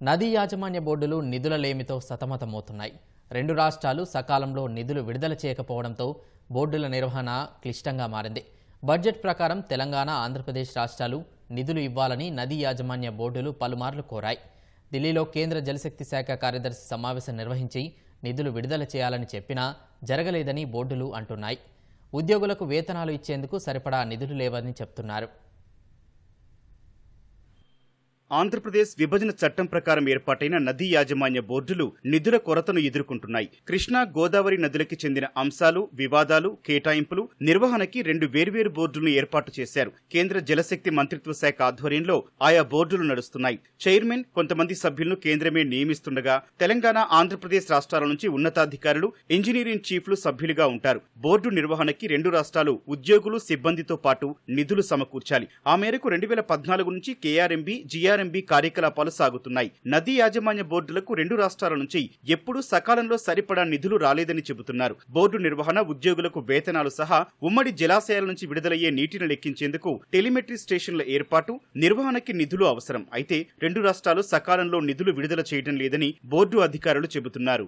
నదీ యాజమాన్య బోర్డులు నిధుల లేమితో సతమతమవుతున్నాయి. రెండు రాష్ట్రాలు సకాలంలో నిధులు విడుదల చేయకపోవడంతో బోర్డుల నిర్వహణ క్లిష్టంగా మారింది. బడ్జెట్ ప్రకారం తెలంగాణ ఆంధ్రప్రదేశ్ రాష్ట్రాలు నిధులు ఇవ్వాలని నదీ యాజమాన్య బోర్డులు పలుమార్లు కోరాయి. ఢిల్లీలో కేంద్ర జలశక్తి శాఖ కార్యదర్శి సమావేశం నిర్వహించి నిధులు విడుదల చేయాలని చెప్పినా జరగలేదని బోర్డులు అంటున్నాయి. ఉద్యోగులకు వేతనాలు ఇచ్చేందుకు సరిపడా నిధులు లేవని చెప్తున్నారు. ఆంధ్రప్రదేశ్ విభజన చట్టం ప్రకారం ఏర్పాటైన నదీ యాజమాన్య బోర్డులు నిధుల కొరతను ఎదుర్కొంటున్నాయి. కృష్ణా గోదావరి నదులకి చెందిన అంశాలు వివాదాలు కేటాయింపులు నిర్వహణకి రెండు వేర్వేరు బోర్డులను ఏర్పాటు చేశారు. కేంద్ర జలశక్తి మంత్రిత్వ శాఖ ఆధ్వర్యంలో ఆయా బోర్డులు నడుస్తున్నాయి. చైర్మన్ కొంతమంది సభ్యులను కేంద్రమే నియమిస్తుండగా తెలంగాణ ఆంధ్రప్రదేశ్ రాష్ట్రాల నుంచి ఉన్నతాధికారులు ఇంజనీరింగ్ చీఫ్లు సభ్యులుగా ఉంటారు. బోర్డు నిర్వహణకి రెండు రాష్ట్రాలు ఉద్యోగులు సిబ్బందితో పాటు నిధులు సమకూర్చాలి. ఆ మేరకు రెండు వేల పద్నాలుగు నుంచి కేఆర్ఎంబి జిఆర్ఎంబి కార్యకలాపాలు సాగుతున్నాయి. నదీ యాజమాన్య బోర్డులకు రెండు రాష్ట్రాల నుంచి ఎప్పుడూ సకాలంలో సరిపడా నిధులు రాలేదని చెబుతున్నారు. బోర్డు నిర్వహణ ఉద్యోగులకు వేతనాలు సహా ఉమ్మడి జలాశయాల నుంచి విడుదలయ్యే నీటిని లెక్కించేందుకు టెలిమెట్రీ స్టేషన్ల ఏర్పాటు నిర్వహణకి నిధులు అవసరం. అయితే రెండు రాష్ట్రాలు సకాలంలో నిధులు విడుదల చేయడం లేదని బోర్డు అధికారులు చెబుతున్నారు.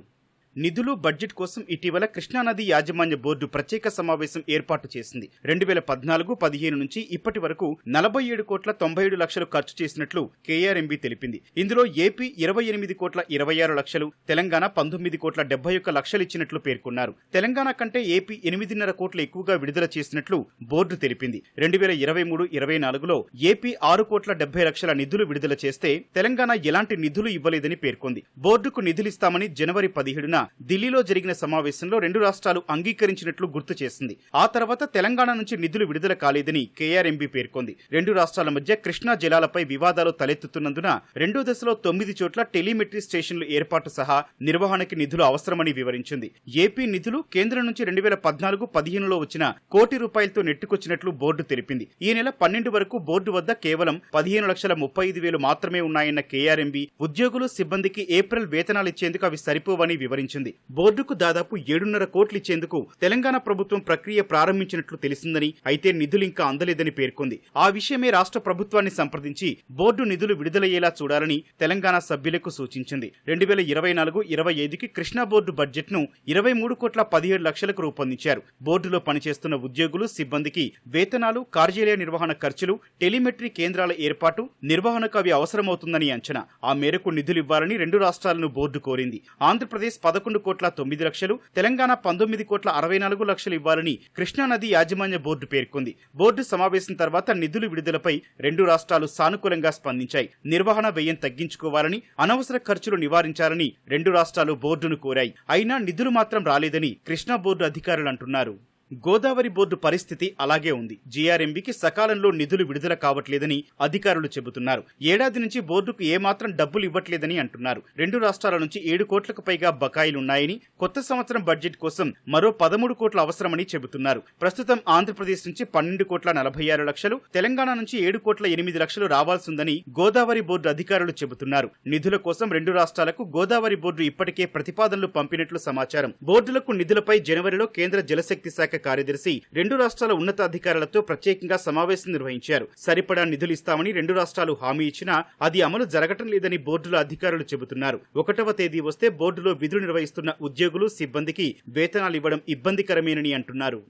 నిధులు బడ్జెట్ కోసం ఇటీవల కృష్ణానది యాజమాన్య బోర్డు ప్రత్యేక సమావేశం ఏర్పాటు చేసింది. రెండు వేల పద్నాలుగు పదిహేను నుంచి ఇప్పటి వరకు నలభై ఏడు కోట్ల తొంభై ఏడు లక్షలు ఖర్చు చేసినట్లు కేఆర్ఎంబీ తెలిపింది. ఇందులో ఏపీ ఇరవై ఎనిమిది కోట్ల ఇరవై ఆరు లక్షలు తెలంగాణ పంతొమ్మిది కోట్ల డెబ్బై ఒక్క లక్షలు ఇచ్చినట్లు పేర్కొన్నారు. తెలంగాణ కంటే ఏపీ ఎనిమిదిన్నర కోట్ల ఎక్కువగా విడుదల చేసినట్లు బోర్డు తెలిపింది. రెండు వేల ఇరవై మూడు ఇరవై నాలుగులో ఏపీ ఆరు కోట్ల డెబ్బై లక్షల నిధులు విడుదల చేస్తే తెలంగాణ ఎలాంటి నిధులు ఇవ్వలేదని పేర్కొంది. బోర్డుకు నిధులిస్తామని జనవరి పదిహేడున ఢిల్లీలో జరిగిన సమావేశంలో రెండు రాష్ట్రాలు అంగీకరించినట్లు గుర్తు చేసింది. ఆ తర్వాత తెలంగాణ నుంచి నిధులు విడుదల కాలేదని కేఆర్ఎంబీ పేర్కొంది. రెండు రాష్ట్రాల మధ్య కృష్ణా జలాలపై వివాదాలు తలెత్తుతున్నందున రెండో దశలో తొమ్మిది చోట్ల టెలిమెట్రీ స్టేషన్లు ఏర్పాటు సహా నిర్వహణకి నిధులు అవసరమని వివరించింది. ఏపీ నిధులు కేంద్రం నుంచి రెండు వేల పద్నాలుగు పదిహేనులో వచ్చిన కోటి రూపాయలతో నెట్టుకొచ్చినట్లు బోర్డు తెలిపింది. ఈ నెల పన్నెండు వరకు బోర్డు వద్ద కేవలం పదిహేను లక్షల ముప్పై ఐదు వేలు మాత్రమే ఉన్నాయన్న కేఆర్ఎంబీ ఉద్యోగులు సిబ్బందికి ఏప్రిల్ వేతనాలు ఇచ్చేందుకు అవి సరిపోవని వివరించింది. బోర్డుకు దాదాపు ఏడున్నర కోట్లు ఇచ్చేందుకు తెలంగాణ ప్రభుత్వం ప్రక్రియ ప్రారంభించినట్లు తెలిసిందని అయితే నిధులు ఇంకా అందలేదని పేర్కొంది. ఆ విషయమే రాష్ట్ర ప్రభుత్వాన్ని సంప్రదించి బోర్డు నిధులు విడుదలయ్యేలా చూడాలని తెలంగాణ సభ్యులకు సూచించింది. రెండు వేల ఇరవై నాలుగు ఇరవై ఐదుకి కృష్ణా బోర్డు బడ్జెట్ను ఇరవై మూడు కోట్ల పదిహేడు లక్షలకు రూపొందించారు. బోర్డులో పనిచేస్తున్న ఉద్యోగులు సిబ్బందికి వేతనాలు కార్యాలయ నిర్వహణ ఖర్చులు టెలిమెట్రీ కేంద్రాల ఏర్పాటు నిర్వహణకు అవి అవసరమవుతుందని అంచనా. ఆ మేరకు నిధులు ఇవ్వాలని రెండు రాష్ట్రాలను బోర్డు కోరింది. ఆంధ్రప్రదేశ్ పదకొండు కోట్ల తొమ్మిది లక్షలు తెలంగాణ పంతొమ్మిది కోట్ల అరవై నాలుగు లక్షలు ఇవ్వాలని కృష్ణానది యాజమాన్య బోర్డు పేర్కొంది. బోర్డు సమావేశం తర్వాత నిధులు విడుదలపై రెండు రాష్ట్రాలు సానుకూలంగా స్పందించాయి. నిర్వహణ వ్యయం తగ్గించుకోవాలని అనవసర ఖర్చులు నివారించాలని రెండు రాష్ట్రాలు బోర్డును కోరాయి. అయినా నిధులు మాత్రం రాలేదని కృష్ణా బోర్డు అధికారులు అంటున్నారు. గోదావరి బోర్డు పరిస్థితి అలాగే ఉంది. జీఆర్ఎంబీకి సకాలంలో నిధులు విడుదల కావట్లేదని అధికారులు చెబుతున్నారు. ఏడాది నుంచి బోర్డుకు ఏమాత్రం డబ్బులు ఇవ్వట్లేదని అంటున్నారు. రెండు రాష్ట్రాల నుంచి ఏడు కోట్లకు పైగా బకాయిలున్నాయని కొత్త సంవత్సరం బడ్జెట్ కోసం మరో పదమూడు కోట్ల అవసరమని చెబుతున్నారు. ప్రస్తుతం ఆంధ్రప్రదేశ్ నుంచి పన్నెండు కోట్ల నలభై ఆరు లక్షలు తెలంగాణ నుంచి ఏడు కోట్ల ఎనిమిది లక్షలు రావాల్సిందని గోదావరి బోర్డు అధికారులు చెబుతున్నారు. నిధుల కోసం రెండు రాష్ట్రాలకు గోదావరి బోర్డు ఇప్పటికే ప్రతిపాదనలు పంపినట్లు సమాచారం. బోర్డులకు నిధులపై జనవరిలో కేంద్ర జలశక్తి శాఖ కార్యదర్శి రెండు రాష్ట్రాల ఉన్నతాధికారులతో ప్రత్యేకంగా సమావేశం నిర్వహించారు. సరిపడా నిధులు ఇస్తామని రెండు రాష్ట్రాలు హామీ ఇచ్చినా అది అమలు జరగటం లేదని బోర్డుల అధికారులు చెబుతున్నారు. ఒకటవ తేదీ వస్తే బోర్డులో విధులు నిర్వహిస్తున్న ఉద్యోగులు సిబ్బందికి వేతనాలు ఇవ్వడం ఇబ్బందికరమేనని అంటున్నారు.